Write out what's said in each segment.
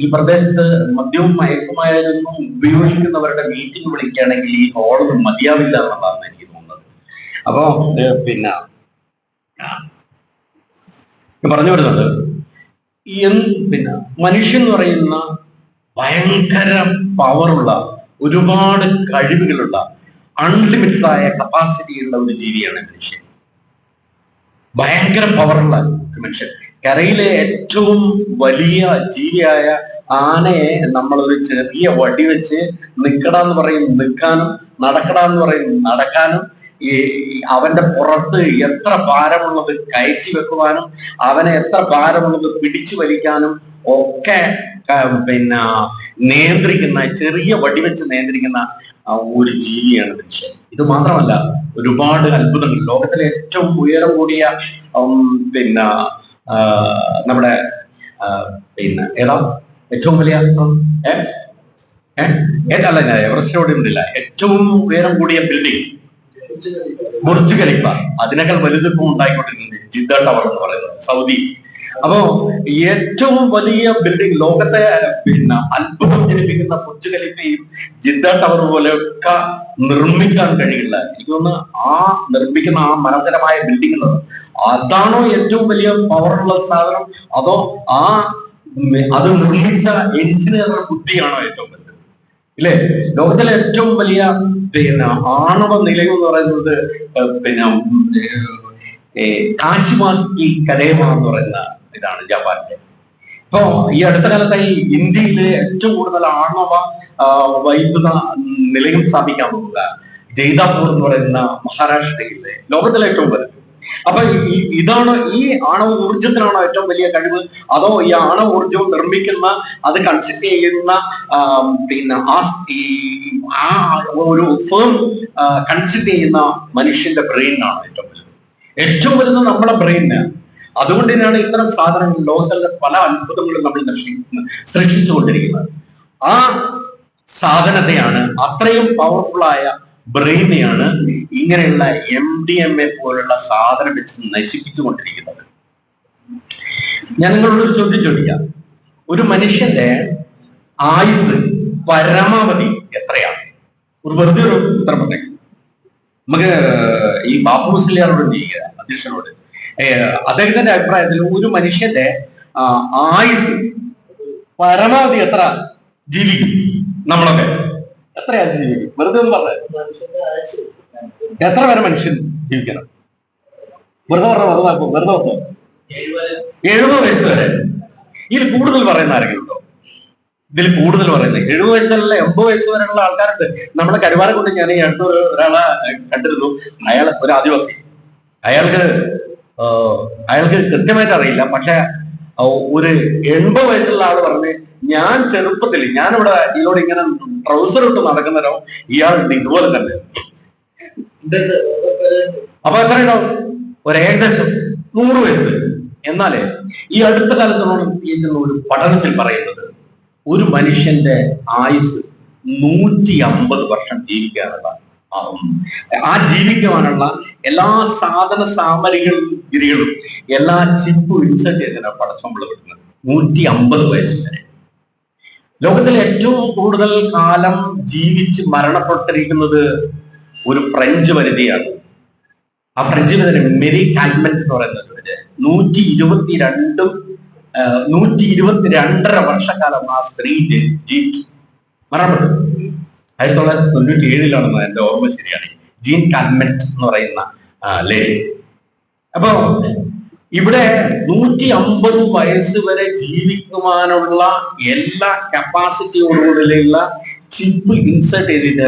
ഈ പ്രദേശത്ത് മദ്യവും മയക്കുമരുന്നും ഉപയോഗിക്കുന്നവരുടെ മീറ്റിംഗ് വിളിക്കുകയാണെങ്കിൽ ഈ ഹോൾ മതിയാവില്ല എന്നുള്ളതാണ് എനിക്ക് തോന്നുന്നത്. അപ്പോ പിന്നെ പറഞ്ഞു വരുന്നത് പിന്നെ മനുഷ്യൻ എന്ന് പറയുന്ന ഭയങ്കര പവറുള്ള ഒരുപാട് കഴിവുകളുള്ള അൺലിമിറ്റഡ് ആയ കപ്പാസിറ്റി ഉള്ള ഒരു ജീവിയാണ് മനുഷ്യൻ. ഭയങ്കര പവറുള്ള മനുഷ്യൻ. കരയിലെ ഏറ്റവും വലിയ ജീവിയായ ആനയെ നമ്മളൊരു ചെറിയ വടി വെച്ച് നിക്കടാന്ന് പറയും നിൽക്കാനും നടക്കടാന്ന് പറയും നടക്കാനും ഈ അവന്റെ പുറത്ത് എത്ര ഭാരമുള്ളത് കയറ്റി വെക്കുവാനും അവനെ എത്ര ഭാരമുള്ളത് പിടിച്ചു വലിക്കാനും ഒക്കെ പിന്നെ നിയന്ത്രിക്കുന്ന ചെറിയ വടി വെച്ച് നിയന്ത്രിക്കുന്ന ഒരു ജീവിയാണ് മനുഷ്യൻ. ഇത് മാത്രമല്ല ഒരുപാട് അത്ഭുതങ്ങൾ. ലോകത്തിലെ ഏറ്റവും ഉയരം കൂടിയ പിന്നെ നമ്മുടെ പിന്നെ ഏതാ? ഏറ്റവും വലിയ ഏതല്ല അല്ല ഞാൻ എവറസ്റ്റിനോട് ഉണ്ടില്ല ഏറ്റവും ഉയരം കൂടിയ ബിൽഡിംഗ് ബുർജ് ഖലീഫ. അതിനേക്കാൾ വലുതിപ്പം ഉണ്ടായിക്കൊണ്ടിരിക്കുന്നത് ജിദ്ദ ടവർ എന്ന് പറയുന്നത്. സൗദി. അപ്പോ ഏറ്റവും വലിയ ബിൽഡിംഗ് ലോകത്തെ പിന്നെ അത്ഭുതം ജനിപ്പിക്കുന്ന കൊച്ചു കലിപ്പയും ജിദ്ദ ടവർ പോലെയൊക്കെ നിർമ്മിക്കാൻ കഴിയില്ല. എനിക്ക് തോന്നുന്നു ആ നിർമ്മിക്കുന്ന ആ മനോഹരമായ ബിൽഡിംഗ് അതാണോ ഏറ്റവും വലിയ പവറുള്ള സാധനം? അതോ ആ അത് നിർമ്മിച്ച എഞ്ചിനീയറുടെ ബുദ്ധിയാണോ ഏറ്റവും വലുത്? ഇല്ലേ? ലോകത്തിലെ ഏറ്റവും വലിയ പിന്നെ ആണവ നിലയം എന്ന് പറയുന്നത് പിന്നെ കാശിമാസ്കി കരേമ എന്ന് പറയുന്ന ഇതാണ് ജപ്പാന്റെ ഇപ്പോ ഈ അടുത്ത കാലത്തായി ഇന്ത്യയിലെ ഏറ്റവും കൂടുതൽ ആണവ വൈദ്യുത നിലയം സ്ഥാപിക്കാൻ പോകുക ജയ്താപൂർ എന്ന് പറയുന്ന മഹാരാഷ്ട്രയിലെ ലോകത്തിലെ ഏറ്റവും വലുത്. അപ്പൊ ഇതാണ് ഈ ആണവ ഊർജത്തിനാണോ ഏറ്റവും വലിയ കഴിവ്? അതോ ഈ ആണവ ഊർജം നിർമ്മിക്കുന്ന അത് കൺസെപ്റ്റ് ചെയ്യുന്ന പിന്നെ ആ ഒരു ഫേം കൺസെപ്റ്റ് ചെയ്യുന്ന മനുഷ്യന്റെ ബ്രെയിനാണ് ഏറ്റവും വലുത്. ഏറ്റവും വലുത് നമ്മുടെ ബ്രെയിന് അതുകൊണ്ട് തന്നെയാണ് ഇത്തരം സാധനങ്ങൾ ലോകത്തിലെ പല അത്ഭുതങ്ങളും നമ്മൾ ദർശിക്കുന്നത് സൃഷ്ടിച്ചുകൊണ്ടിരിക്കുന്നത്. ആ സാധനത്തെയാണ് അത്രയും പവർഫുൾ ആയ ബ്രെയിനെയാണ് ഇങ്ങനെയുള്ള എം ഡി എം എ പോലുള്ള സാധനം വെച്ച് നശിപ്പിച്ചുകൊണ്ടിരിക്കുന്നത്. ഞാൻ നിങ്ങളോട് ചോദ്യം ചോദിക്കാം. ഒരു മനുഷ്യന്റെ ആയുസ് പരമാവധി എത്രയാണ്? ഒരു വെറുതെ ഒരു ഉത്തരം. നമുക്ക് ഈ ബാബു മുസ്ലിയാരോട് ചെയ്യുക അധ്യക്ഷനോട്. അദ്ദേഹത്തിന്റെ അഭിപ്രായത്തിൽ ഒരു മനുഷ്യന്റെ ആയുസ് പരമാവധി എത്ര ജീവിക്കും നമ്മളൊക്കെ? എത്ര ആയുസ് ജീവിക്കും? വെറുതെ ഒന്ന് പറഞ്ഞത് എത്ര വരെ മനുഷ്യൻ ജീവിക്കണം? വെറുതെ പറഞ്ഞ വെറുതെ ആക്കും, വെറുതെ പറഞ്ഞു. എഴുപത് വയസ്സ് വരെ. ഇതിൽ കൂടുതൽ പറയുന്ന ആരെങ്കിലും ഉണ്ടോ? ഇതിൽ കൂടുതൽ പറയുന്നത് എഴുപത് വയസ്സുള്ള എൺപത് വയസ്സ് വരെയുള്ള ആൾക്കാരുണ്ട്. നമ്മളെ കരുവാരെ കൊണ്ട് ഞാൻ ഈ അടുത്ത ഒരാളെ കണ്ടിരുന്നു. അയാൾ ഒരു ആദിവാസി. അയാൾക്ക് അയാൾക്ക് കൃത്യമായിട്ട് അറിയില്ല. പക്ഷെ ഒരു എൺപത് വയസ്സുള്ള ആൾ പറഞ്ഞ് ഞാൻ ചെറുപ്പത്തിൽ ഞാനിവിടെ ഇതിലൂടെ ഇങ്ങനെ ട്രൗസർ ഇട്ട് നടക്കുന്നവരോ ഇയാൾ ഇതുപോലെ തന്നെ. അപ്പൊ എത്ര ഉണ്ടാവും ഒരു ഏകദേശം നൂറ് വയസ്സ്. എന്നാലേ ഈ അടുത്ത കാലത്തോളം ഒരു പഠനത്തിൽ പറയുന്നത് ഒരു മനുഷ്യന്റെ ആയുസ് നൂറ്റി അമ്പത് വർഷം ജീവിക്കാനുള്ള ആ, ജീവിക്കുവാനുള്ള എല്ലാ സാധന സാമഗ്രികളും എല്ലാ ചിപ്പും ഇൻസെർട്ട് ചെയ്തിട്ടാണ് പടച്ചമ്പള കിട്ടുന്നത് നൂറ്റി അമ്പത് വയസ്സ് വരെ. ലോകത്തിൽ ഏറ്റവും കൂടുതൽ കാലം ജീവിച്ച് മരണപ്പെട്ടിരിക്കുന്നത് ഒരു ഫ്രഞ്ച് വനിതയാണ് ആ ഫ്രഞ്ച് വനിത മെരി കാൽമെന്റ് എന്ന് പറയുന്നത് നൂറ്റി ഇരുപത്തിരണ്ടും നൂറ്റി ഇരുപത്തിരണ്ടര വർഷക്കാലം ആ സ്ത്രീ ജീവിച്ചു മരണപ്പെട്ടു. ആയിരത്തി തൊള്ളായിരത്തി തൊണ്ണൂറ്റി ഏഴിലാണെന്ന് എന്റെ ഓർമ്മ ശരിയാണ്. ജീൻ കൺമെന്റ് എന്ന് പറയുന്ന ലേഡി അപ്പോ ഇവിടെ നൂറ്റി അമ്പത് വയസ്സ് വരെ ജീവിക്കുവാനുള്ള എല്ലാ കപ്പാസിറ്റിയോടുകൂടിയുള്ള ചിപ്പ് ഇൻസേർട്ട് ചെയ്തിട്ട്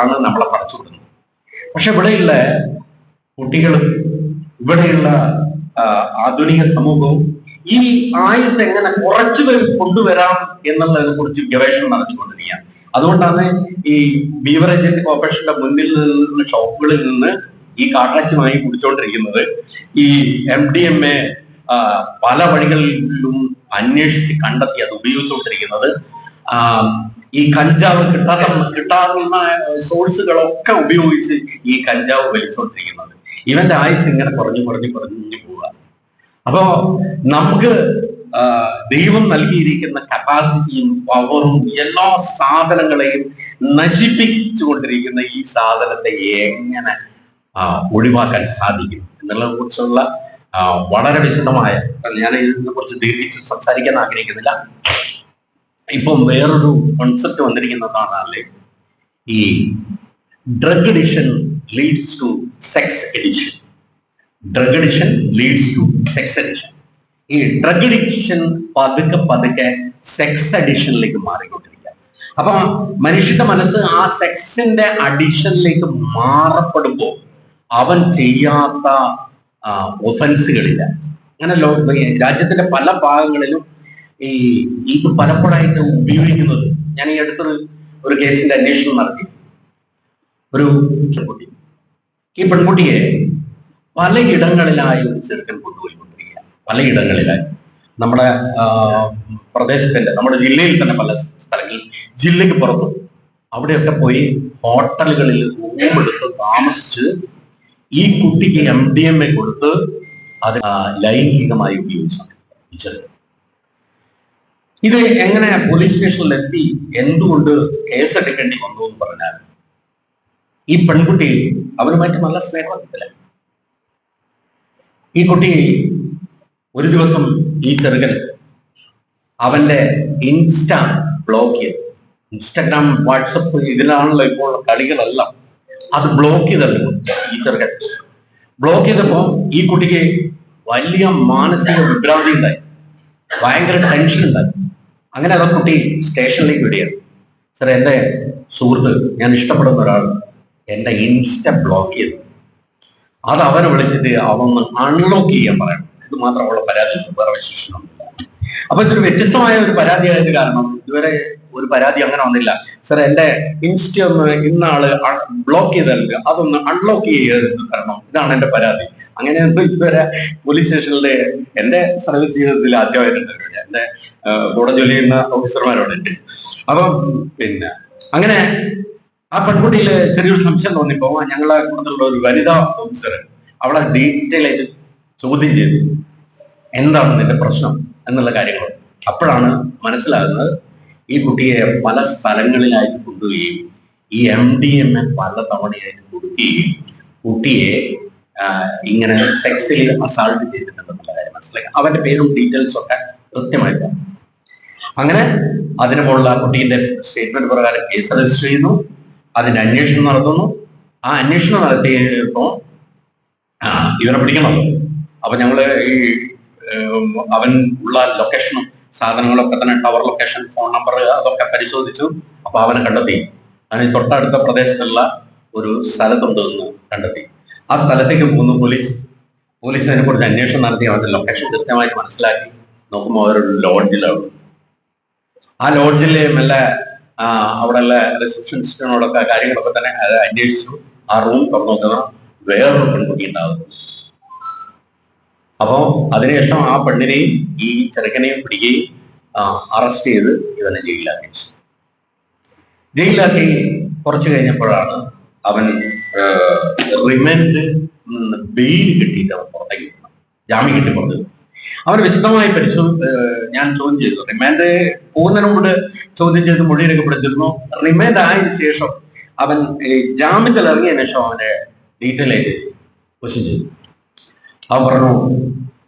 ആണ് നമ്മളെ പഠിച്ചു കൊടുക്കുന്നത്. പക്ഷെ ഇവിടെയുള്ള കുട്ടികളും ഇവിടെയുള്ള ആധുനിക സമൂഹവും ഈ ആയുസ് എങ്ങനെ കുറച്ചു കൊണ്ടുവരാം എന്നുള്ളതിനെ കുറിച്ച് ഗവേഷണം നടത്തിക്കൊണ്ടിരിക്കുകയാണ്. അതുകൊണ്ടാണ് ഈ ബീവറേജ് കോർപ്പറേഷന്റെ മുന്നിൽ നിന്നുള്ള ഷോപ്പുകളിൽ നിന്ന് ഈ കാട്ടാച്ചി വാങ്ങി കുടിച്ചുകൊണ്ടിരിക്കുന്നത് ഈ എം ഡി എം എ പല വഴികളിലും അന്വേഷിച്ച് കണ്ടെത്തി അത് ഉപയോഗിച്ചുകൊണ്ടിരിക്കുന്നത്. ഈ കഞ്ചാവ് കിട്ടാത്ത കിട്ടാവുന്ന സോഴ്സുകളൊക്കെ ഉപയോഗിച്ച് ഈ കഞ്ചാവ് വലിച്ചുകൊണ്ടിരിക്കുന്നത് ഇവന്റെ ആയുസ് ഇങ്ങനെ കുറഞ്ഞു കുറഞ്ഞു കുറഞ്ഞു പോവുക. അപ്പോ നമുക്ക് ദൈവം നൽകിയിരിക്കുന്ന കപ്പാസിറ്റിയും പവറും എല്ലാ സാധനങ്ങളെയും നശിപ്പിച്ചുകൊണ്ടിരിക്കുന്ന ഈ സാധനത്തെ എങ്ങനെ ഒഴിവാക്കാൻ സാധിക്കും എന്നുള്ളതിനെ കുറിച്ചുള്ള വളരെ വിശദമായ ഞാൻ ഇതിനെ കുറിച്ച് ദീർഘിച്ച് സംസാരിക്കാൻ ആഗ്രഹിക്കുന്നില്ല. ഇപ്പം വേറൊരു കോൺസെപ്റ്റ് വന്നിരിക്കുന്നതാണ് അല്ലേ? ഈ drug addiction leads to sex addiction drug addiction leads to sex addiction ഈ ഡ്രഗ് അഡിക്ഷൻ പതുക്കെ പതുക്കെ സെക്സ് അഡിക്ഷനിലേക്ക് മാറിക്കൊണ്ടിരിക്കുക അപ്പം മനുഷ്യന്റെ മനസ്സ് ആ സെക്സിന്റെ അഡിക്ഷനിലേക്ക് മാറപ്പെടുമ്പോൾ അവൻ ചെയ്യാത്ത ഒഫൻസുകളില്ല അങ്ങനെ ലോ രാജ്യത്തിന്റെ പല ഭാഗങ്ങളിലും ഈ ഇത് പലപ്പോഴായിട്ട് ഉപയോഗിക്കുന്നത് ഞാൻ ഈ അടുത്തൊരു ഒരു കേസിന്റെ അന്വേഷണം നടത്തി. ഒരു പെൺകുട്ടി. ഈ പെൺകുട്ടിയെ പലയിടങ്ങളിലായി ഒരു ചെറുക്കൻ കൊണ്ടുപോയിക്കൊണ്ടിരിക്കുക പലയിടങ്ങളിലായി. നമ്മുടെ പ്രദേശത്തിന്റെ നമ്മുടെ ജില്ലയിൽ തന്നെ പല സ്ഥലങ്ങളിൽ ജില്ലയ്ക്ക് പുറത്ത് അവിടെയൊക്കെ പോയി ഹോട്ടലുകളിൽ റൂം എടുത്ത് താമസിച്ച് ഈ കുട്ടിക്ക് എം ഡി എം എ കൊടുത്ത് അത് ലൈംഗികമായി ഉപയോഗിച്ചു. ഇത് എങ്ങനെ പോലീസ് സ്റ്റേഷനിലെത്തി എന്തുകൊണ്ട് കേസെടുക്കേണ്ടി വന്നു എന്ന് പറഞ്ഞാൽ ഈ പെൺകുട്ടി അവരുമായിട്ട് നല്ല സ്നേഹത്തില്ല ഈ കുട്ടി ഒരു ദിവസം ഈ ചെറുകൻ അവന്റെ ഇൻസ്റ്റ ബ്ലോക്ക് ചെയ്തു ഇൻസ്റ്റാഗ്രാം വാട്സപ്പ് ഇതിലാണല്ലോ ഇപ്പോൾ കളികളെല്ലാം. അത് ബ്ലോക്ക് ചെയ്തല്ലോ ഈ ചെറുകൻ ബ്ലോക്ക് ചെയ്തപ്പോ ഈ കുട്ടിക്ക് വലിയ മാനസിക വിഭ്രാന്തി ഉണ്ടായി. ഭയങ്കര ടെൻഷൻ ഉണ്ടായി. അങ്ങനെ അത് കുട്ടി സ്റ്റേഷനിലേക്ക് വിടുകയാണ്. സർ എന്റെ സുഹൃത്ത് ഞാൻ ഇഷ്ടപ്പെടുന്ന ഒരാൾ എന്റെ ഇൻസ്റ്റ ബ്ലോക്ക് ചെയ്തു. അത് അവനെ വിളിച്ചിട്ട് അവന്ന് അൺലോക്ക് ചെയ്യാൻ പറയണം. ഇത് മാത്രമുള്ള പരാതി വേറെ വിശേഷമൊന്നുമില്ല. അപ്പൊ ഇതൊരു വ്യത്യസ്തമായ ഒരു പരാതി ആയത് കാരണം. ഇതുവരെ ഒരു പരാതി അങ്ങനെ വന്നില്ല. സർ എന്റെ ഇൻസ്റ്റ ഒന്ന് ഇന്നാൾ ബ്ലോക്ക് ചെയ്തല്ല അതൊന്ന് അൺലോക്ക് ചെയ്ത് കാരണം ഇതാണ് എന്റെ പരാതി. അങ്ങനെ ഒന്നും ഇതുവരെ പോലീസ് സ്റ്റേഷനിലെ എന്റെ സർവീസ് ജീവിതത്തിൽ ആദ്യമായിട്ടുണ്ട് എന്റെ കൂടെ ജോലി ചെയ്യുന്ന ഓഫീസർമാരോട് അപ്പം പിന്നെ അങ്ങനെ ആ പെൺകുട്ടിയിൽ ചെറിയൊരു സംശയം തോന്നിപ്പോ ഞങ്ങളെ കൂടുതലുള്ള ഒരു വനിതാ ഓഫീസർ അവളെ ഡീറ്റെയിൽ ആയിട്ട് ചോദ്യം ചെയ്തു. എന്താണ് നിന്റെ പ്രശ്നം എന്നുള്ള കാര്യങ്ങൾ. അപ്പോഴാണ് മനസ്സിലാകുന്നത് ഈ കുട്ടിയെ പല സ്ഥലങ്ങളിലായിട്ട് കൊണ്ടുപോവുകയും ഈ എം ഡി എം എ പല തവണയായിട്ട് കൊടുക്കുകയും കുട്ടിയെ ഇങ്ങനെ സെക്സിൽ അസാൾട്ട് ചെയ്തിട്ടുണ്ടെന്നുള്ള കാര്യം മനസ്സിലാക്കി അവന്റെ പേരും ഡീറ്റെയിൽസും ഒക്കെ കൃത്യമായിട്ട് അങ്ങനെ അതിന് മുകളിൽ ആ കുട്ടീന്റെ സ്റ്റേറ്റ്മെന്റ് പ്രകാരം കേസ് രജിസ്റ്റർ ചെയ്യുന്നു. അതിന്റെ അന്വേഷണം നടത്തുന്നു. ആ അന്വേഷണം നടത്തിയപ്പോ ഇവരെ പിടിക്കണമല്ലോ. അപ്പൊ ഞങ്ങൾ ഈ അവൻ ഉള്ള ലൊക്കേഷനും സാധനങ്ങളൊക്കെ തന്നെ ടവർ ലൊക്കേഷൻ ഫോൺ നമ്പർ അതൊക്കെ പരിശോധിച്ചു. അപ്പൊ അവനെ കണ്ടെത്തി. അവന് തൊട്ടടുത്ത പ്രദേശത്തുള്ള ഒരു സ്ഥലത്തുണ്ട് എന്ന് കണ്ടെത്തി. ആ സ്ഥലത്തേക്ക് പോകുന്നു പോലീസ്. പോലീസ് അതിനെ കുറിച്ച് അന്വേഷണം നടത്തി. അവന്റെ ലൊക്കേഷൻ കൃത്യമായിട്ട് മനസ്സിലാക്കി. നോക്കുമ്പോൾ അവരൊരു ലോഡ്ജിലാണ് ആ ലോഡ്ജിൽ മെല്ലെ അവിടെയുള്ള റിസപ്ഷനിസ്റ്റിനോടൊക്കെ കാര്യങ്ങളൊക്കെ തന്നെ അന്വേഷിച്ചു. ആ റൂം തുറന്നു നോക്കുന്ന. വേറൊരു പെൺകുട്ടി ഉണ്ടാകും അപ്പോ അതിനുശേഷം ആ പെണ്ണിനെയും ഈ ചെറുക്കനെയും പിടിക്കുകയും അറസ്റ്റ് ചെയ്ത് ഇവനെ ജയിലിലാക്കി. ജയിലിലാക്കി കുറച്ച് കഴിഞ്ഞപ്പോഴാണ് അവൻ റിമാൻഡ് ബെയിൽ കിട്ടിയിട്ട് അവൻ പുറത്തേക്ക്. ജാമ്യം കിട്ടി പുറത്ത്. അവൻ വിശദമായി പരിശോ ഞാൻ ചോദ്യം ചെയ്തു റിമാൻഡ് പോകുന്നതിന് മുമ്പ് ചോദ്യം ചെയ്ത് മൊഴി രേഖപ്പെടുത്തിയിരുന്നു റിമാൻഡ് ആയതിനു ശേഷം അവൻ ജാമ്യത്തിൽ ഇറങ്ങിയതിനു ശേഷം അവന്റെ ഡീറ്റെയിൽ ആയിട്ട് ക്വസ്റ്റ്യൻ ചെയ്തു അവൻ പറഞ്ഞു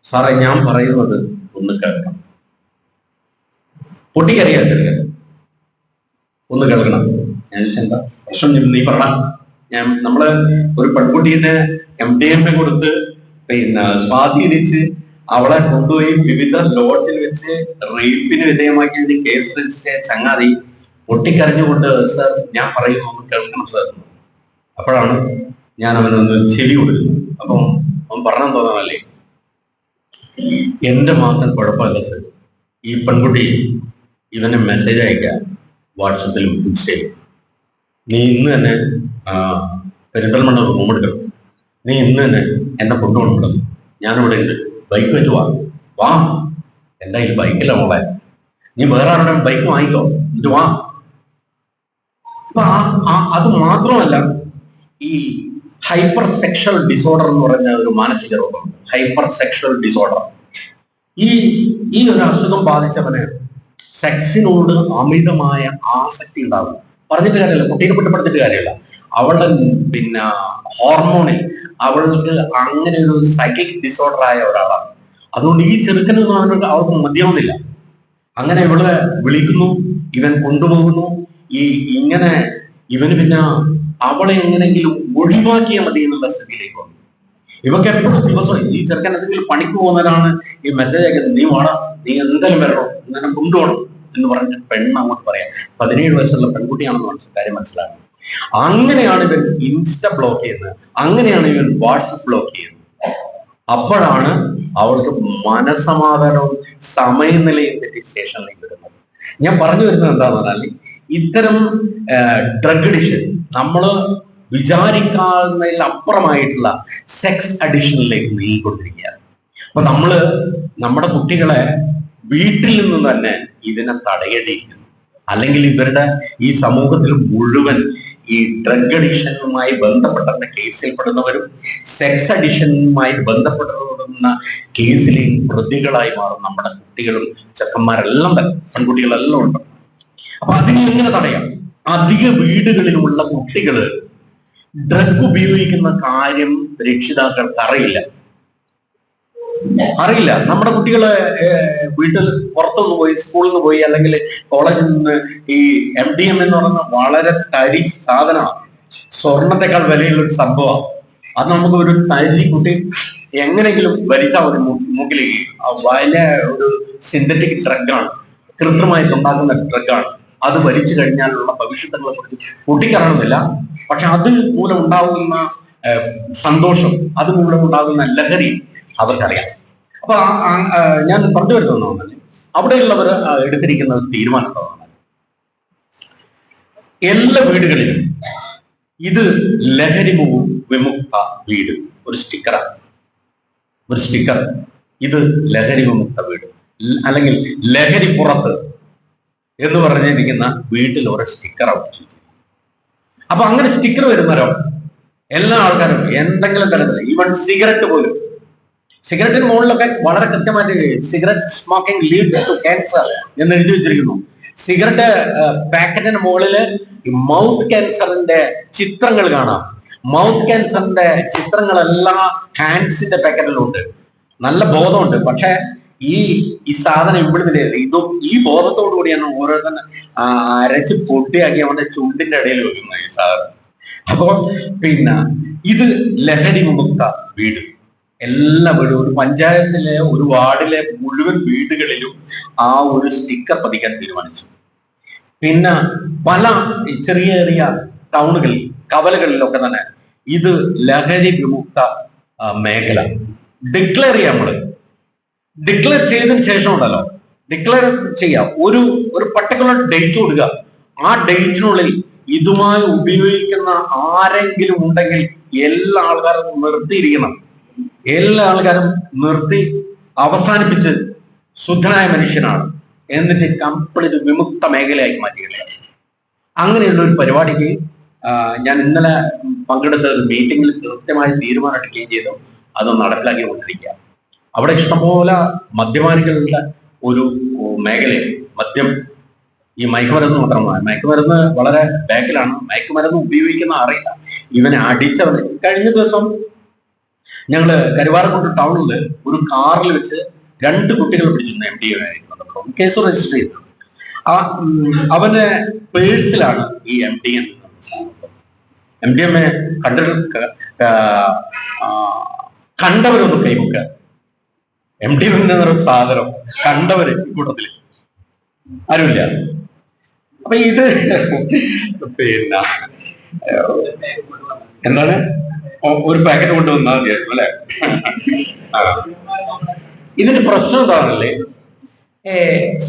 സാറേ ഞാൻ പറയുന്നത് ഒന്ന് കേൾക്കണം. പൊട്ടി ചെറുക്കൻ ഒന്ന് കേൾക്കണം. ഞാൻ ചോദിച്ചു, എന്താ? പ്രശ്നം നീ- നീ പറ. ഞാൻ നമ്മൾ ഒരു പെൺകുട്ടീനെ എം ഡി എം എ കൊടുത്ത് പിന്നെ സ്വാധീനിച്ച് അവളെ കൊണ്ടുപോയി വിവിധ ലോഡ്ജിൽ വെച്ച് റേപ്പിന് വിധേയമാക്കി കേസ് ചെയ്ത ചങ്ങാതി പൊട്ടിക്കരഞ്ഞുകൊണ്ട് സർ ഞാൻ പറയുന്നു കേൾക്കണം സർ. അപ്പോഴാണ് ഞാൻ അവനൊന്ന് ചെവി കൊടുക്കുന്നത്. അപ്പം അവൻ പറഞ്ഞു തോന്നാനല്ലേ എന്റെ മാത്രം കുഴപ്പമല്ല സർ. ഈ പെൺകുട്ടി ഇവനെ മെസ്സേജ് അയക്കാം വാട്സപ്പിൽ ഇൻസ്റ്റയിലും നീ ഇന്ന് തന്നെ പെരിന്തൽമണ്ണ റൂം എടുക്കണം. നീ ഇന്ന് തന്നെ എന്നെ കൊണ്ടുപോകണം. ഞാനിവിടെ ഉണ്ട്. ബൈക്ക് വെച്ച് വാ. വാ. കയ്യിൽ ബൈക്കില്ല മോളെ. നീ വേറെ ആരുടെ ബൈക്ക് വാങ്ങിക്കോ. എന്നിട്ട് വാ. അത് മാത്രമല്ല ഈ ഹൈപ്പർ സെക്ഷൽ ഡിസോർഡർ എന്ന് പറഞ്ഞ ഒരു മാനസിക രോഗമുണ്ട് ഹൈപ്പർ സെക്ഷൽ ഡിസോർഡർ ഈ ഈ ഒരു അസുഖം ബാധിച്ചവന് സെക്സിനോട് അമിതമായ ആസക്തി ഉണ്ടാകും. പറഞ്ഞിട്ട് കാര്യമില്ല. കുട്ടീനെ കുറ്റപ്പെടുത്തിട്ട് കാര്യമില്ല. അവളുടെ പിന്നെ ഹോർമോണിൽ അവൾക്ക് അങ്ങനെ ഒരു സൈക്കിക് ഡിസോർഡർ ആയ ഒരാളാണ്. അതുകൊണ്ട് ഈ ചെറുക്കന് അവൾക്ക് മതിയാവുന്നില്ല. അങ്ങനെ ഇവളെ വിളിക്കുന്നു ഇവൻ കൊണ്ടുപോകുന്നു. ഈ ഇങ്ങനെ ഇവന് പിന്നെ അവളെ എങ്ങനെങ്കിലും ഒഴിവാക്കിയാൽ മതി എന്നുള്ള സ്ഥിതിയിലേക്ക് വന്നു. ഇവക്ക് എപ്പോഴും ദിവസം ഈ ചെറുക്കൻ എന്തെങ്കിലും പണിക്ക് പോകുന്നവരാണ് ഈ മെസ്സേജ് അയക്കുന്നത്. നീ വേണം നീ എന്തായാലും വരണം? ഇങ്ങനെ കൊണ്ടുപോകണം എന്ന് പറഞ്ഞിട്ട് പെണ്ണ് അങ്ങോട്ട് പറയാം. പതിനേഴ് വയസ്സുള്ള പെൺകുട്ടിയാണെന്ന് മനസ്സിൽ കാര്യം മനസ്സിലാകും. അങ്ങനെയാണ് ഇവൻ ഇൻസ്റ്റ ബ്ലോക്ക് ചെയ്യുന്നത്. അങ്ങനെയാണ് ഇവൻ വാട്സപ്പ് ബ്ലോക്ക് ചെയ്യുന്നത്. അപ്പോഴാണ് അവൾക്ക് മനസമാധാനവും സമയനിലയും തെറ്റി സ്റ്റേഷനിലേക്ക് വരുന്നത്. ഞാൻ പറഞ്ഞു വരുന്നത് എന്താണെന്ന് പറഞ്ഞാൽ ഇത്തരം ഡ്രഗ് അഡിഷൻ നമ്മൾ വിചാരിക്കാവുന്നതിൽ അപ്പുറമായിട്ടുള്ള സെക്സ് അഡിഷനിലേക്ക് നീങ്ങിക്കൊണ്ടിരിക്കുകയാണ്. അപ്പൊ നമ്മൾ നമ്മുടെ കുട്ടികളെ വീട്ടിൽ നിന്ന് തന്നെ ഇതിനെ തടയേണ്ടിയിരിക്കുന്നു അല്ലെങ്കിൽ ഇവരുടെ ഈ സമൂഹത്തിൽ മുഴുവൻ ഈ ഡ്രഗ് അഡിഷനുമായി ബന്ധപ്പെട്ട കേസിൽപ്പെടുന്നവരും സെക്സ് അഡിഷനുമായി ബന്ധപ്പെടുന്ന കേസിലെയും പ്രതികളായി മാറും നമ്മുടെ കുട്ടികളും ചെക്കന്മാരെല്ലാം തന്നെ പെൺകുട്ടികളെല്ലാം ഉണ്ട്. അപ്പൊ അതിനെ എങ്ങനെ തടയാം? അധിക വീടുകളിലുള്ള കുട്ടികൾ ഡ്രഗ് ഉപയോഗിക്കുന്ന കാര്യം രക്ഷിതാക്കൾക്ക് അറിയില്ല. അറിയില്ല. നമ്മുടെ കുട്ടികൾ വീട്ടിൽ പുറത്തുനിന്ന് പോയി സ്കൂളിൽ നിന്ന് പോയി അല്ലെങ്കിൽ കോളേജിൽ നിന്ന് ഈ എം ഡി എം എന്ന് പറയുന്ന വളരെ തരി സാധനമാണ്. സ്വർണത്തെക്കാൾ വിലയുള്ള ഒരു സംഭവമാണ്. അത് നമുക്ക് ഒരു തരി കുട്ടി എങ്ങനെങ്കിലും വലിച്ചാൽ മതി മൂക്കിലേക്ക്. ആ വലിയ ഒരു സിന്തറ്റിക് ഡ്രഗ് ആണ്. കൃത്രിമമായിട്ട് ഉണ്ടാക്കുന്ന ഡ്രഗാണ് അത് വലിച്ചു കഴിഞ്ഞാലുള്ള ഭവിഷ്യത്തുകളെ കുറിച്ച് പൊട്ടിക്കറണമെന്നില്ല പക്ഷെ അത് മൂലം ഉണ്ടാകുന്ന സന്തോഷം അത് മൂലം ഉണ്ടാകുന്ന ലഹരി അവർക്കറിയാം. അപ്പൊ ഞാൻ പറഞ്ഞു വരുന്നതാണ് അവിടെയുള്ളവർ എടുത്തിരിക്കുന്ന ഒരു തീരുമാനം എല്ലാ വീടുകളിലും ഇത് ലഹരി വിമുക്ത വീട്. ഒരു സ്റ്റിക്കറാണ് ഒരു സ്റ്റിക്കർ. ഇത് ലഹരി വിമുക്ത വീട് അല്ലെങ്കിൽ ലഹരി പുറത്ത് എന്ന് പറഞ്ഞിരിക്കുന്ന വീട്ടിൽ ഒരു സ്റ്റിക്കർ ഒട്ടിച്ചു അപ്പൊ അങ്ങനെ സ്റ്റിക്കർ വരുന്നവരോ? എല്ലാ ആൾക്കാരും എന്തെങ്കിലും തരത്തിൽ ഈവൻ സിഗരറ്റ് പോലും. സിഗരറ്റിന് മുകളിലൊക്കെ വളരെ കൃത്യമായിട്ട് cigarette smoking leads to cancer എന്ന് എഴുതി വെച്ചിരിക്കുന്നു. സിഗരറ്റ് പാക്കറ്റിന് മുകളിൽ മൗത്ത് ക്യാൻസറിന്റെ ചിത്രങ്ങൾ കാണാം. മൗത്ത് ക്യാൻസറിന്റെ ചിത്രങ്ങളെല്ലാം ഹാൻഡ്സിന്റെ പാക്കറ്റിലുണ്ട് നല്ല ബോധമുണ്ട്. പക്ഷെ ഈ ഈ സാധനം ഇവിടുന്ന് ഇതും ഈ ബോധത്തോടു കൂടിയാണ് ഓരോരുത്തർ അരച്ച് പൊട്ടിയാക്കി അവന്റെ ചുണ്ടിന്റെ ഇടയിൽ വെക്കുന്നത് ഈ സാധനം. അപ്പോ പിന്നെ ഇത് ലഹരി മുക്ത വീട്. എല്ലാ വീടും ഒരു പഞ്ചായത്തിലെ ഒരു വാർഡിലെ മുഴുവൻ വീടുകളിലും ആ ഒരു സ്റ്റിക്കർ പതിക്കാൻ തീരുമാനിച്ചു. പിന്നെ പല ചെറിയ ചെറിയ ടൗണുകളിൽ കവലകളിലൊക്കെ തന്നെ ഇത് ലഹരി വിമുക്ത മേഖല. ഡിക്ലെയർ ചെയ്യാം നമ്മൾ. ഡിക്ലെയർ ചെയ്തതിന് ശേഷം ഉണ്ടല്ലോ ഡിക്ലെയർ ചെയ്യാം. ഒരു ഒരു പർട്ടിക്കുലർ ഡേറ്റ് കൊടുക്കുക ആ ഡേറ്റിനുള്ളിൽ ഇതുമായി ഉപയോഗിക്കുന്ന ആരെങ്കിലും ഉണ്ടെങ്കിൽ എല്ലാ ആൾക്കാരും നിർത്തിയിരിക്കണം എല്ലാ ആൾക്കാരും നിർത്തി അവസാനിപ്പിച്ച് ശുദ്ധനായ മനുഷ്യനാണ്. എന്നിട്ട് കംപ്ലീറ്റ് വിമുക്ത മേഖലയായി മാറ്റിയിട്ടുണ്ട് അങ്ങനെയുള്ള ഒരു പരിപാടിക്ക് ഞാൻ ഇന്നലെ പങ്കെടുത്ത ഒരു മീറ്റിംഗിൽ കൃത്യമായി തീരുമാനം എടുക്കുകയും ചെയ്തു. അത് നടപ്പിലാക്കി കൊണ്ടിരിക്കുക അവിടെ ഇഷ്ടംപോലെ മദ്യപാനികളുടെ ഒരു മേഖലയാണ് മദ്യം ഈ മയക്കുമരുന്ന് മാത്രമാണ്. മയക്കുമരുന്ന് വളരെ ബാക്കിലാണ് മയക്കുമരുന്ന് ഉപയോഗിക്കുന്ന അറിയില്ല. ഇവനെ അടിച്ചവന്. കഴിഞ്ഞ ദിവസം ഞങ്ങൾ കരുവാരക്കുണ്ട് ടൗണിൽ ഒരു കാറിൽ വെച്ച് രണ്ട് കുട്ടികൾ പിടിച്ചിരുന്നു M D A case register ചെയ്തു. ആ അവന്റെ പേഴ്സിലാണ് ഈ M D M M D M A കണ്ട കണ്ടവരൊന്ന് കൈമുക്ക എം ഡി എന്നൊരു സാധനം കണ്ടവര് കൂട്ടത്തിൽ. ആരുമില്ല. അപ്പൊ ഇത് പിന്നെ എന്താണ്? ഒരു പാക്കറ്റ് കൊണ്ടുവന്നാൽ മതിയായിരുന്നു അല്ലെ. ഇതിന്റെ പ്രശ്നം എന്താണല്ലേ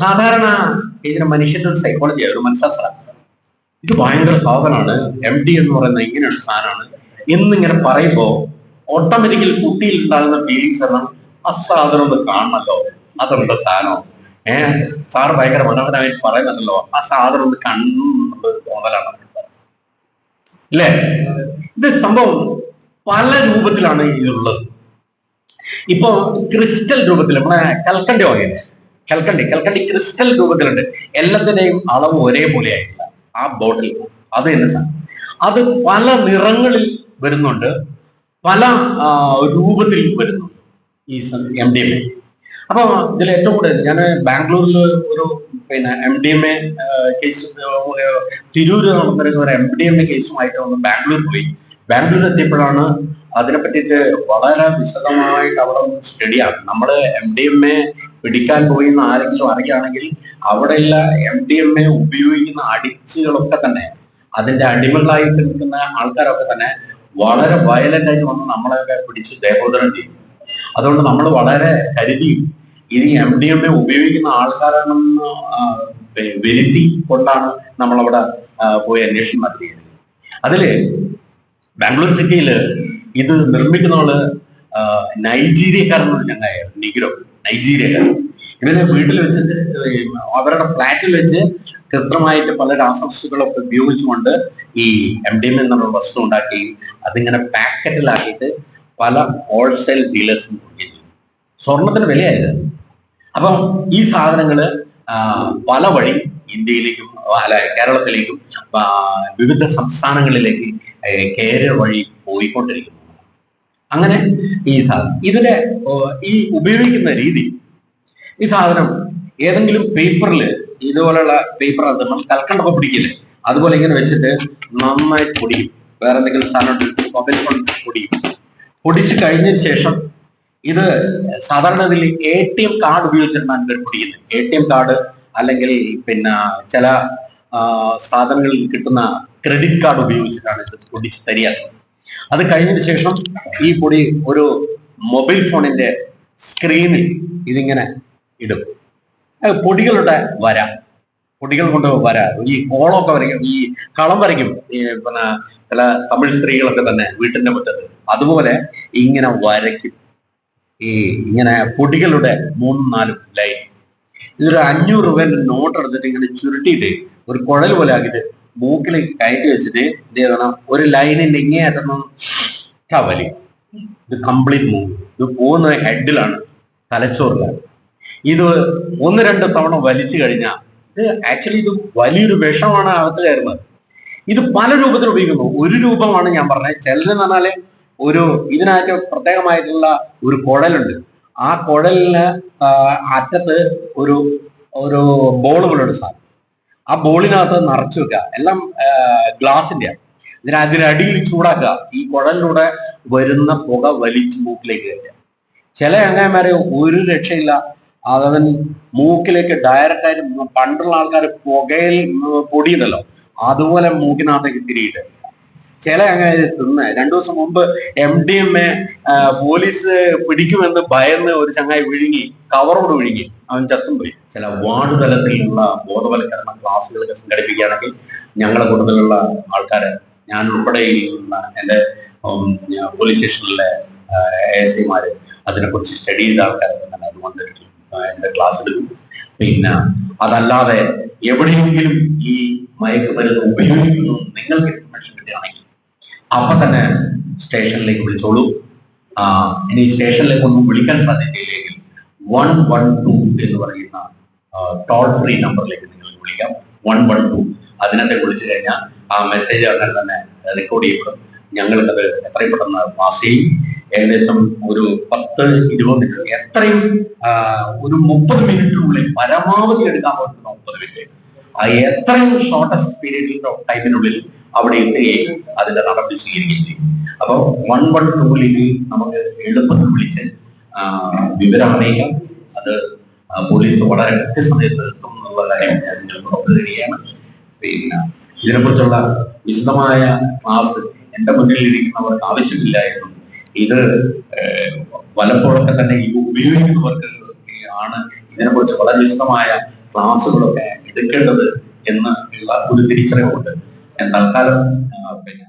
സാധാരണ ഇതിന് മനുഷ്യന്റെ ഒരു സൈക്കോളജി ഒരു മനസ്സാസ്ത്ര ഇത് ഭയങ്കര സാധനമാണ്. എം ഡി എന്ന് പറയുന്ന ഇങ്ങനെയൊരു സാധനമാണ്. എന്നിങ്ങനെ പറയുമ്പോ ഓട്ടോമാറ്റിക്കലി കുട്ടിയിൽ ഉണ്ടാകുന്ന ഫീലിങ്സ് എല്ലാം ആ സാധനം ഒന്ന് കാണണല്ലോ അതെന്താ സാധനം? ഏ? സാറ് ഭയങ്കര മനോഹരമായിട്ട് പറയുന്നുണ്ടല്ലോ. ആ സാധനം ഒന്ന് കണ്ണുള്ളൊരു തോന്നലാണ് അല്ലേ? ഇത് സംഭവം പല രൂപത്തിലാണ് ഇതിലുള്ളത് ഇപ്പൊ ക്രിസ്റ്റൽ രൂപത്തിൽ നമ്മളെ കൽക്കണ്ടി വകയില്ലേ കൽക്കണ്ടി കൽക്കണ്ടി ക്രിസ്റ്റൽ രൂപത്തിലുണ്ട്. എല്ലാത്തിന്റെയും അളവ് ഒരേപോലെ ആയിട്ടില്ല. ആ ബോട്ടിൽ അത് തന്നെ സാധനം. അത് പല നിറങ്ങളിൽ വരുന്നുണ്ട്. പല രൂപത്തിൽ വരുന്നുണ്ട് ഈ എം ഡി എം എ അപ്പൊ ഇതിൽ ഏറ്റവും കൂടുതൽ ഞാൻ ബാംഗ്ലൂരിൽ ഒരു പിന്നെ M D M A case Tirur നടന്നിരുന്ന ഒരു എം ഡി എം എ കേസുമായിട്ട് ഒന്ന് ബാംഗ്ലൂർ പോയി. ബാംഗ്ലൂർ എത്തിയപ്പോഴാണ് അതിനെ പറ്റിയിട്ട് വളരെ വിശദമായിട്ട് അവിടെ സ്റ്റഡിയാണ് നമ്മൾ എം ഡി എം എ പിടിക്കാൻ പോയി എന്ന് ആരെങ്കിലും അറിയുകയാണെങ്കിൽ അവിടെയുള്ള എം ഡി എം എ ഉപയോഗിക്കുന്ന അടിച്ചുകളൊക്കെ തന്നെ അതിന്റെ അടിമകളായിട്ട് നിൽക്കുന്ന ആൾക്കാരൊക്കെ തന്നെ വളരെ വയലന്റ് ആയിട്ട് വന്ന് നമ്മളെയൊക്കെ പിടിച്ച് ദേഹോദരം ചെയ്യും. അതുകൊണ്ട് നമ്മൾ വളരെ കരുതിയും ഇനി എം ഡി എം എ ഉപയോഗിക്കുന്ന ആൾക്കാരാണെന്ന് വരുത്തി കൊണ്ടാണ് നമ്മളവിടെ പോയി അന്വേഷണം നടത്തിയത് അതിൽ ബാംഗ്ലൂർ സിറ്റിയിൽ ഇത് നിർമ്മിക്കുന്നവൾ നൈജീരിയക്കാരനൊരു ചങ്ങായ നിഗ്രോ നൈജീരിയക്കാരൻ. ഇവരെ വീട്ടിൽ വെച്ച് അവരുടെ ഫ്ലാറ്റിൽ വെച്ച് കൃത്രിമമായിട്ട് പല രാസവസ്തുക്കളൊക്കെ ഉപയോഗിച്ചുകൊണ്ട് ഈ എം ഡി എം എന്നുള്ള വസ്തു ഉണ്ടാക്കി അതിങ്ങനെ പാക്കറ്റിലാക്കിയിട്ട് പല ഹോൾസെയിൽ ഡീലേഴ്സും കൊടുക്കുന്നു സ്വർണത്തിന് വിലയായത്. അപ്പം ഈ സാധനങ്ങൾ പല വഴി ഇന്ത്യയിലേക്കും അല്ല കേരളത്തിലേക്കും വിവിധ സംസ്ഥാനങ്ങളിലേക്ക് കേരള വഴി പോയിക്കൊണ്ടിരിക്കുന്നു. അങ്ങനെ ഈ സാധനം ഇതിന്റെ ഈ ഉപയോഗിക്കുന്ന രീതി ഈ സാധനം ഏതെങ്കിലും പേപ്പറിൽ ഇതുപോലെയുള്ള പേപ്പർ അത് നമ്മൾ കൽക്കണ്ടൊക്കെ പിടിക്കില്ലേ? അതുപോലെ ഇങ്ങനെ വെച്ചിട്ട് നന്നായി പൊടിയും. വേറെ എന്തെങ്കിലും സാധനം മൊബൈൽ ഫോൺ പൊടിയും. പൊടിച്ച് കഴിഞ്ഞ ശേഷം ഇത് സാധാരണ ഇതിൽ എ ടി എം കാർഡ് ഉപയോഗിച്ചിട്ടാണ് പൊടിക്കുന്നത് എ ടി എം കാർഡ് അല്ലെങ്കിൽ പിന്നെ ചില സ്ഥാപനങ്ങളിൽ കിട്ടുന്ന ക്രെഡിറ്റ് കാർഡ് ഉപയോഗിച്ചിട്ടാണ് ഇത് പൊടിച്ച് തരിക അത് കഴിഞ്ഞതിന് ശേഷം ഈ പൊടി ഒരു മൊബൈൽ ഫോണിന്റെ സ്ക്രീനിൽ ഇതിങ്ങനെ ഇടും. പൊടികളുടെ വര. പൊടികൾ കൊണ്ട് വരാ ഈ കോളമൊക്കെ വരയ്ക്കും. ഈ കളം വരയ്ക്കും. പിന്നെ ചില തമിഴ് സ്ത്രീകളൊക്കെ തന്നെ വീട്ടിന്റെ മുറ്റത്ത്. അതുപോലെ ഇങ്ങനെ വരയ്ക്കും. ഈ ഇങ്ങനെ പൊടികളുടെ മൂന്ന് നാലും ലൈൻ. ഇതൊരു അഞ്ഞൂറ് രൂപേന്റെ നോട്ട് എടുത്തിട്ട് ഇങ്ങനെ ചുരുട്ടിയിട്ട് ഒരു കുഴൽ പോലെ ആക്കിയിട്ട് മൂക്കിൽ കയറ്റി വെച്ചിട്ട് എന്ത് ചെയ്യണം ഒരു ലൈനിന്റെ ഇങ്ങേ അറ്റം വലി ഇത് കംപ്ലീറ്റ് മൂവ്. ഇത് പോകുന്ന ഹെഡിലാണ് തലച്ചോറിലാണ് ഇത് ഒന്ന് രണ്ട് തവണ വലിച്ചു കഴിഞ്ഞാൽ ഇത് ആക്ച്വലി ഇത് വലിയൊരു വിഷമാണ് അകത്ത് കയറുന്നത്. ഇത് പല രൂപത്തിൽ ഉപയോഗിക്കുന്നു. ഒരു രൂപമാണ് ഞാൻ പറഞ്ഞത്. ചിലരെന്ന് പറഞ്ഞാൽ ഒരു ഇതിനകത്ത് പ്രത്യേകമായിട്ടുള്ള ഒരു കുഴലുണ്ട്. ആ കുഴലിന് അറ്റത്ത് ഒരു ഒരു പോലൊരു സാധനം. ആ ബോളിനകത്ത് നിറച്ചു വെക്കുക. എല്ലാം ഗ്ലാസിന്റെ ഇതിന് അതിനടിയിൽ ചൂടാക്കുക. ഈ കുഴലിലൂടെ വരുന്ന പുക വലിച്ചു മൂക്കിലേക്ക് കയറ്റുക ചില ചങ്ങായിമാരെ ഒരു രക്ഷയില്ല. അതവൻ മൂക്കിലേക്ക് ഡയറക്റ്റ് ആയിട്ട് പണ്ടുള്ള ആൾക്കാർ പുകയിൽ പൊടിയുണ്ടല്ലോ അതുപോലെ മൂക്കിനകത്തേക്ക് തിരിയിട്ട് ചില അങ്ങനെ തിന്ന്. രണ്ടു ദിവസം മുമ്പ് M D M A police പിടിക്കുമെന്ന് ഭയന്ന് ഒരു ചങ്ങായി വിഴുങ്ങി. കവറോട് വിഴുങ്ങി. അവൻ ചത്തും പോയി ചില വാർഡ് തലത്തിലുള്ള ബോധവൽക്കരണ ക്ലാസ്സുകളൊക്കെ സംഘടിപ്പിക്കുകയാണെങ്കിൽ ഞങ്ങളെ കൂട്ടത്തിലുള്ള ആൾക്കാരെ ഞാൻ ഉൾപ്പെടെ എന്റെ പോലീസ് സ്റ്റേഷനിലെ എസ് ഐമാര് അതിനെക്കുറിച്ച് സ്റ്റഡി ചെയ്ത ആൾക്കാരൊക്കെ തന്നെ അതുകൊണ്ട് ആ, എന്റെ ക്ലാസ് എടുക്കും. പിന്നെ അതല്ലാതെ എവിടെയെങ്കിലും ഈ മയക്കുമരുന്ന് ഉപയോഗിക്കുന്നു നിങ്ങൾക്ക് ഇൻഫർമേഷൻ കിട്ടുകയാണെങ്കിൽ അപ്പൊ തന്നെ സ്റ്റേഷനിലേക്ക് വിളിച്ചോളൂ. ഇനി സ്റ്റേഷനിലേക്ക് ഒന്നും വിളിക്കാൻ സാധിക്കില്ലെങ്കിൽ വൺ വൺ ടു എന്ന് പറയുന്ന ടോൾ ഫ്രീ നമ്പറിലേക്ക് നിങ്ങൾക്ക് വിളിക്കാം. വൺ വൺ ടു അതിനകത്ത് വിളിച്ചു കഴിഞ്ഞാൽ ആ മെസ്സേജ് അങ്ങനെ തന്നെ റെക്കോർഡ് ചെയ്യപ്പെടും. ഞങ്ങൾക്കത് എത്രയും പെട്ടെന്ന് പാസ് ചെയ്യും. ഏകദേശം ഒരു പത്ത് ഇരുപത് മിനിറ്റ് എത്രയും ഒരു മുപ്പത് മിനിറ്റിനുള്ളിൽ പരമാവധി എടുക്കാൻ പറ്റുന്ന മുപ്പത് മിനിറ്റ് ആ എത്രയും ഷോർട്ടസ്റ്റ് പീരീഡിൽ ടൈമിനുള്ളിൽ അവിടെ എത്തുകയും അതിന്റെ നടപടി സ്വീകരിക്കുകയും ചെയ്യും. അപ്പോൾ വൺ വൺ ടൂളിൽ നമുക്ക് എളുപ്പത്തിൽ വിളിച്ച് വിവരം അറിയിക്കാം. അത് പോലീസ് വളരെ കൃത്യസമയത്ത് എത്തും എന്നുള്ള കാര്യം ഞാൻ നിങ്ങൾക്ക് ഉറപ്പ് തരികയാണ്. പിന്നെ ഇതിനെക്കുറിച്ചുള്ള വിശദമായ ക്ലാസ് എന്റെ മുന്നിൽ ഇരിക്കുന്നവർക്ക് ആവശ്യമില്ല എന്നും ഇത് വല്ലപ്പോഴൊക്കെ തന്നെ ഇത് ഉപയോഗിക്കുന്നവർക്ക് ആണ് ഇതിനെക്കുറിച്ച് വളരെ വിശദമായ ക്ലാസ്സുകളൊക്കെ എടുക്കേണ്ടത് എന്ന് ഉള്ള ഒരു തിരിച്ചറിവുണ്ട്. തൽക്കാലം പിന്നെ